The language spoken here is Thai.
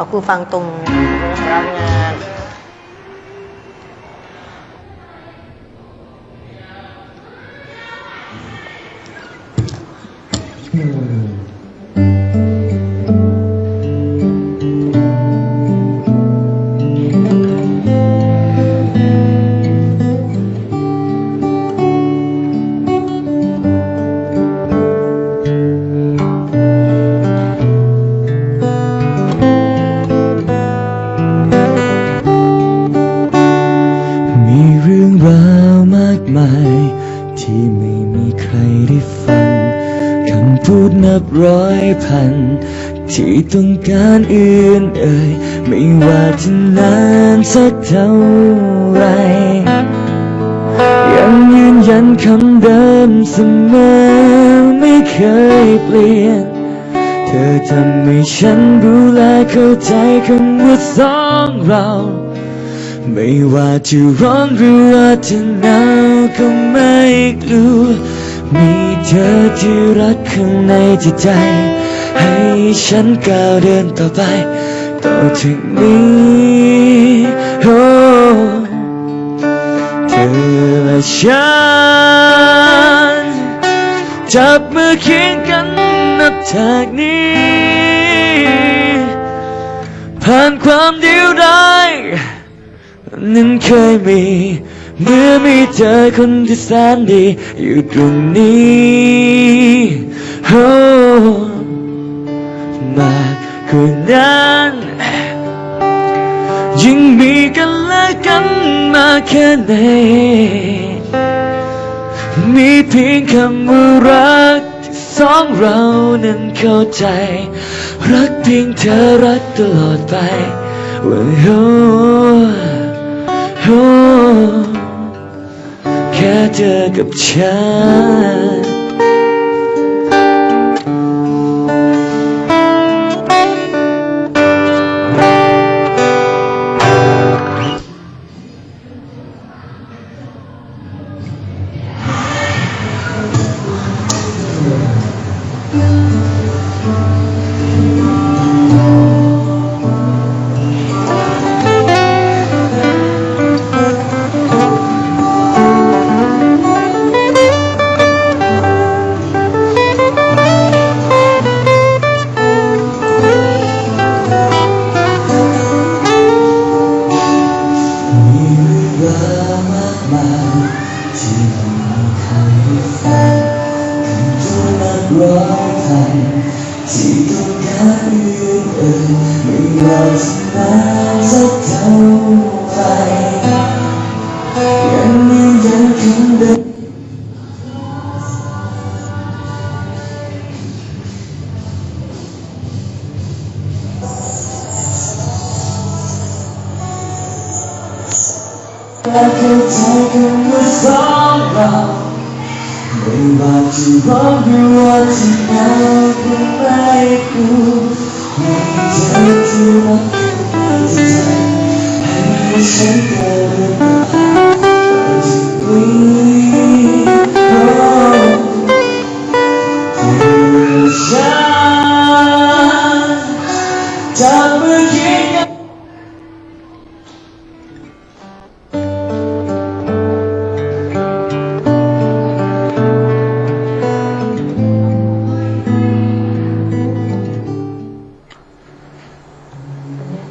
อครูฟังตรงรับงานอืมาวมากมาย ที่ไม่มีใครได้ฟังคำพูดนับร้อยพัน ที่ต้องการอื่นเอ่ย ไม่ว่าจะนานสักเท่าไร ยังยืนยันคำเดิมเสมอไม่เคยเปลี่ยน เธอทำให้ฉันรู้และเข้าใจคำว่าสองเรา ไม่ว่าจะร้อนหรือว่าจะหนาวก็ไม่กลัว มีเธอที่รักข้างในจิตใจ ให้ฉันก้าวเดินต่อไป ต่อจากนี้โอ้เธอและฉันจับมือเคียงกันนับจากนี้ผ่านความเดียว นั้นเคยมี เมื่อมีเธอคนที่แสนดี อยู่ตรงนี้โอ้มากกว่านั้นยิ่งมีกันและกันมากแค่ไหนมีเพียงคำว่ารักที่สองเรานั้นเข้าใจ รักเพียงเธอรักตลอดไปว่ เธอกับฉัน มากมายที่ไม่มีใครไ I can take in the sunlight Mình và chỉ bóng đưa qua chỉ nhau cũng bay cùng Mình chạy chưa bắt thì chạy Anh có sống theo bên ta Tại chỉ quý Chẳng mới khiến nhau